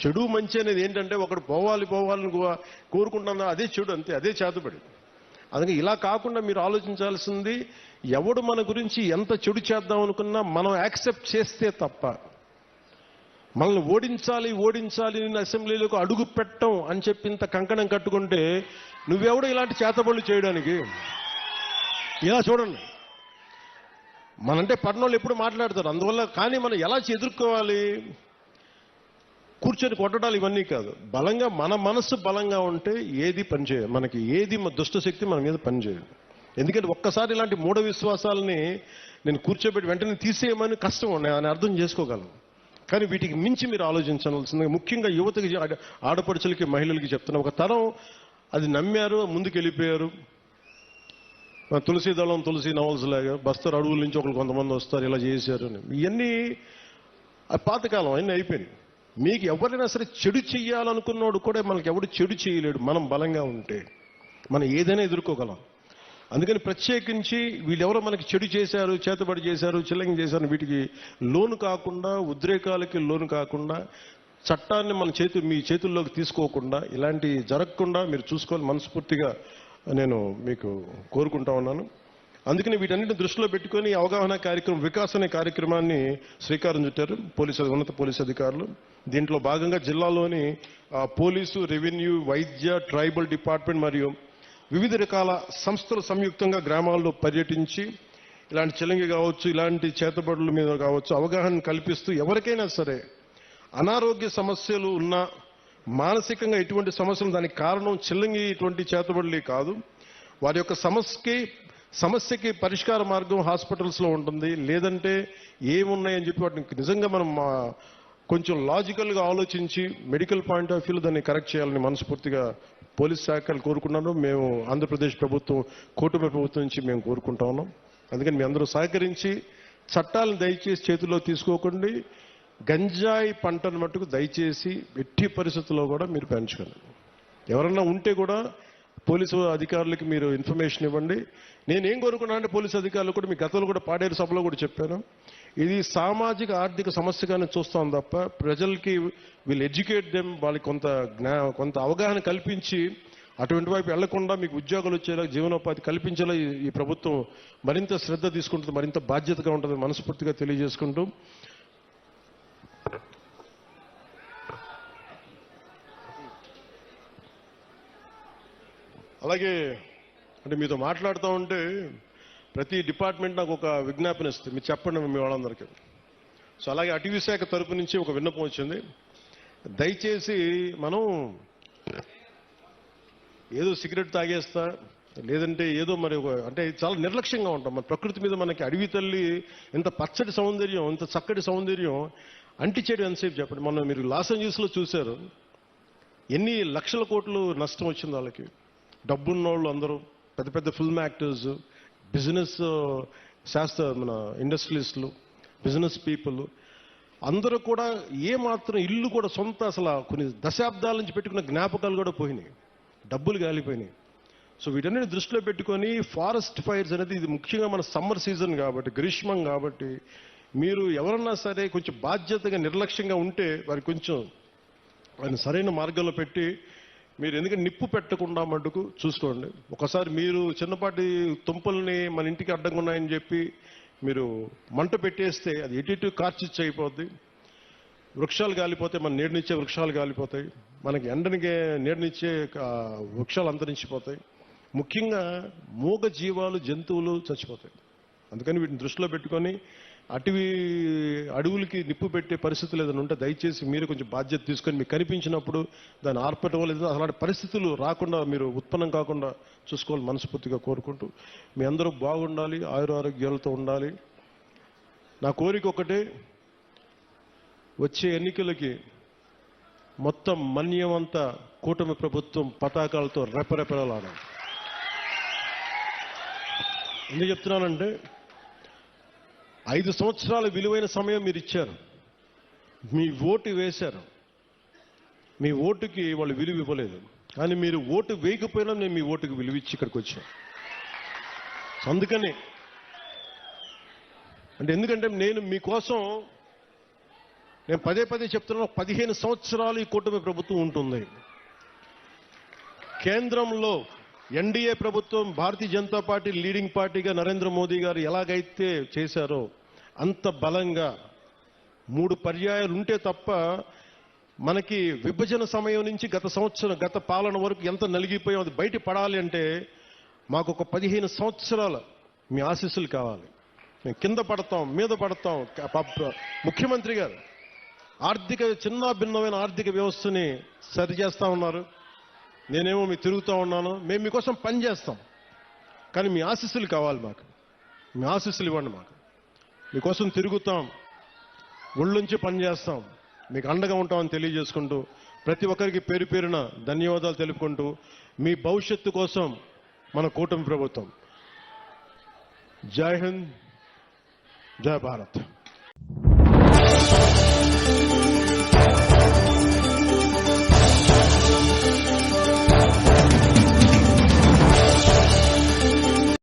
చెడు మంచి అనేది ఏంటంటే ఒకడు పోవాలి పోవాలని కోరుకుంటున్నా అదే చెడు అంతే అదే చేతబడి. అందుకే ఇలా కాకుండా మీరు ఆలోచించాల్సింది ఎవడు మన గురించి ఎంత చెడు చేద్దాం అనుకున్నా మనం యాక్సెప్ట్ చేస్తే తప్ప మనల్ని ఓడించాలి ఓడించాలి నేను అసెంబ్లీలోకి అడుగు పెట్టం అని చెప్పి ఇంత కంకణం కట్టుకుంటే నువ్వెవడు ఇలాంటి చేతబడులు చేయడానికి? ఇలా చూడండి. మనంటే పట్టణంలో ఎప్పుడు మాట్లాడతారు. అందువల్ల కానీ మనం ఎలా ఎదుర్కోవాలి? కూర్చొని కొట్టడాలు ఇవన్నీ కాదు. బలంగా మన మనస్సు బలంగా ఉంటే ఏది పనిచేయదు మనకి ఏది మ- దుష్ట శక్తి మన మీద పనిచేయదు. ఎందుకంటే ఒక్కసారి ఇలాంటి మూఢ విశ్వాసాలని నేను కూర్చోబెట్టి వెంటనే తీసేయమని కష్టం నేను అర్థం చేసుకోగలను. కానీ వీటికి మించి మీరు ఆలోచించవలసింది ముఖ్యంగా యువతకి ఆడపడుచులకి మహిళలకి చెప్తున్నా. ఒక తరం అది నమ్మారు ముందుకు వెళ్ళిపోయారు తులసి దళం తులసి నవల్స్ లాగా బస్తర్ అడుగుల నుంచి ఒకరు కొంతమంది వస్తారు ఇలా చేశారు అని. ఇవన్నీ పాతకాలం అన్నీ అయిపోయినాయి. మీకు ఎవరైనా సరే చెడు చెయ్యాలనుకున్నోడు కూడా మనకి ఎవడు చెడు చేయలేడు. మనం బలంగా ఉంటే మనం ఏదైనా ఎదుర్కోగలం. అందుకని ప్రత్యేకించి వీళ్ళెవరో మనకి చెడు చేశారు చేతబడి చేశారు చిల్లంగి చేశారు వీటికి లోను కాకుండా ఉద్రేకాలకి లోను కాకుండా చట్టాన్ని మన చేతు మీ చేతుల్లోకి తీసుకోకుండా ఇలాంటి జరగకుండా మీరు చూసుకోవాలి. మనస్ఫూర్తిగా నేను మీకు కోరుకుంటా ఉన్నాను. అందుకని వీటన్నిటిని దృష్టిలో పెట్టుకొని అవగాహన కార్యక్రమం వికాస్ అనే కార్యక్రమాన్ని శ్రీకారం చుట్టారు పోలీసు ఉన్నత పోలీసు అధికారులు. దీంట్లో భాగంగా జిల్లాలోని పోలీసు రెవెన్యూ వైద్య ట్రైబల్ డిపార్ట్మెంట్ మరియు వివిధ రకాల సంస్థలు సంయుక్తంగా గ్రామాల్లో పర్యటించి ఇలాంటి చిలంగి కావచ్చు ఇలాంటి చేతబడుల మీద కావచ్చు అవగాహన కల్పిస్తూ ఎవరికైనా సరే అనారోగ్య సమస్యలు ఉన్నా మానసికంగా ఎటువంటి సమస్యలు దానికి కారణం చిల్లంగి ఇటువంటి చేతబడులే కాదు. వారి యొక్క సమస్యకి సమస్యకి పరిష్కార మార్గం హాస్పిటల్స్లో ఉంటుంది. లేదంటే ఏమున్నాయని చెప్పి వాటిని నిజంగా మనం కొంచెం లాజికల్గా ఆలోచించి మెడికల్ పాయింట్ ఆఫ్ వ్యూలో దాన్ని కరెక్ట్ చేయాలని మనస్ఫూర్తిగా పోలీస్ శాఖలు కోరుకున్నాను మేము ఆంధ్రప్రదేశ్ ప్రభుత్వం కూటమి ప్రభుత్వం నుంచి మేము కోరుకుంటా ఉన్నాం. అందుకని మీ అందరూ సహకరించి చట్టాలను దయచేసి చేతుల్లో తీసుకోకండి. గంజాయి పంటను మట్టుకు దయచేసి ఎట్టి పరిస్థితుల్లో కూడా మీరు పెంచుకోండి. ఎవరన్నా ఉంటే కూడా పోలీసు అధికారులకి మీరు ఇన్ఫర్మేషన్ ఇవ్వండి. నేనేం కోరుకున్నా అంటే పోలీసు అధికారులు కూడా మీ గతంలో కూడా పాడేరు సభలో కూడా చెప్పాను. ఇది సామాజిక ఆర్థిక సమస్యగానే చూస్తాం తప్ప ప్రజలకి వీళ్ళు ఎడ్యుకేట్ దెమ్ వాళ్ళకి కొంత జ్ఞా కొంత అవగాహన కల్పించి అటువంటి వైపు వెళ్ళకుండా మీకు ఉద్యోగాలు వచ్చేలా జీవనోపాధి కల్పించేలా ఈ- ఈ ప్రభుత్వం మరింత శ్రద్ధ తీసుకుంటుంది మరింత బాధ్యతగా ఉంటుంది మనస్ఫూర్తిగా తెలియజేసుకుంటూ అలాగే అంటే మీతో మాట్లాడుతూ ఉంటే ప్రతి డిపార్ట్మెంట్ నాకు ఒక విజ్ఞాపన ఇస్తుంది. మీరు చెప్పండి మీ వాళ్ళందరికీ. సో అలాగే అటవీ శాఖ తరపు నుంచి ఒక విన్నపం వచ్చింది. దయచేసి మనం ఏదో సిగరెట్ తాగేస్తా లేదంటే ఏదో మరి ఒక అంటే చాలా నిర్లక్ష్యంగా ఉంటాం. మన ప్రకృతి మీద మనకి అడవి తల్లి ఇంత పచ్చటి సౌందర్యం ఇంత చక్కటి సౌందర్యం అంటి చెడు ఎంతసేపు చెప్పండి. మొన్న మీరు లాస్ ఏంజల్స్లో చూశారు. ఎన్ని లక్షల కోట్లు నష్టం వచ్చింది వాళ్ళకి. డబ్బున్న వాళ్ళు అందరూ పెద్ద పెద్ద ఫిల్మ్ యాక్టర్స్ బిజినెస్ శాస్త్ర మన ఇండస్ట్రియలిస్టులు బిజినెస్ పీపుల్ అందరూ కూడా ఏమాత్రం ఇల్లు కూడా సొంత అసలు కొన్ని దశాబ్దాల నుంచి పెట్టుకున్న జ్ఞాపకాలు కూడా పోయినాయి. డబ్బులు గాలిపోయినాయి. సో వీటన్నిటిని దృష్టిలో పెట్టుకొని ఫారెస్ట్ ఫైర్స్ అనేది ఇది ముఖ్యంగా మన సమ్మర్ సీజన్ కాబట్టి గ్రీష్మం కాబట్టి మీరు ఎవరన్నా సరే కొంచెం బాధ్యతగా నిర్లక్ష్యంగా ఉంటే వారికి కొంచెం వారిని సరైన మార్గంలో పెట్టి మీరు ఎందుకంటే నిప్పు పెట్టకుండా మటుకు చూసుకోండి. ఒకసారి మీరు చిన్నపాటి తుంపల్ని మన ఇంటికి అడ్డంగా ఉన్నాయని చెప్పి మీరు మంట పెట్టేస్తే అది ఎటు ఇటు కార్చిచ్చు అయిపోద్ది. వృక్షాలు కాలిపోతాయి మన నీడనిచ్చే వృక్షాలు కాలిపోతాయి మనకి ఎండనికే నీడనిచ్చే వృక్షాలు అంతరించిపోతాయి. ముఖ్యంగా మూగ జీవాలు జంతువులు చచ్చిపోతాయి. అందుకని వీటిని దృష్టిలో పెట్టుకొని అటవీ అడవులకి నిప్పు పెట్టే పరిస్థితులు ఏదైనా ఉంటే దయచేసి మీరు కొంచెం బాధ్యత తీసుకొని మీకు కనిపించినప్పుడు దాన్ని ఆర్పటం లేదా అలాంటి పరిస్థితులు రాకుండా మీరు ఉత్పన్నం కాకుండా చూసుకోవాలి మనస్ఫూర్తిగా కోరుకుంటూ. మీ అందరూ బాగుండాలి ఆయురారోగ్యాలతో ఉండాలి. నా కోరిక ఒకటే వచ్చే ఎన్నికలకి మొత్తం మన్యమంతా కూటమి ప్రభుత్వం పతాకాలతో రెపరెపరలాడాలి ఎందుకు చెప్తున్నానంటే ఐదు సంవత్సరాలు విలువైన సమయం మీరు ఇచ్చారు. మీ ఓటు వేశారు. మీ ఓటుకి వాళ్ళు విలువ ఇవ్వలేదు. కానీ మీరు ఓటు వేయకపోయినా నేను మీ ఓటుకి విలువ ఇచ్చి ఇక్కడికి వచ్చాను అందుకని అంటే ఎందుకంటే నేను మీకోసం నేను పదే పదే చెప్తున్నాను పదిహేను సంవత్సరాలు ఈ కూటమి ప్రభుత్వం ఉంటుంది. కేంద్రంలో ఎన్డీఏ ప్రభుత్వం భారతీయ జనతా పార్టీ లీడింగ్ పార్టీగా నరేంద్ర మోదీ గారు ఎలాగైతే చేశారో అంత బలంగా మూడు పర్యాయాలు ఉంటే తప్ప మనకి విభజన సమయం నుంచి గత సంవత్సరం గత పాలన వరకు ఎంత నలిగిపోయాం అది బయట పడాలి అంటే మాకు ఒక పదిహేను సంవత్సరాల మీ ఆశీస్సులు కావాలి. మేము కింద పడతాం మీద పడతాం. ప- ముఖ్యమంత్రి గారు ఆర్థిక చిన్న భిన్నమైన ఆర్థిక వ్యవస్థని సరి చేస్తా ఉన్నారు. నేనేమో మీ తిరుగుతూ ఉన్నాను. మేము మీకోసం పని చేస్తాం. కానీ మీ ఆశీస్సులు కావాలి మాకు. మీ ఆశీస్సులు ఇవ్వండి మాకు. మీకోసం తిరుగుతాం ఒళ్ళుంచి పని చేస్తాం మీకు అండగా ఉంటామని తెలియజేసుకుంటూ ప్రతి ఒక్కరికి పేరు పేరున ధన్యవాదాలు తెలుపుకుంటూ మీ భవిష్యత్తు కోసం మన కూటమి ప్రభుత్వం. జై హింద్ జై భారత్.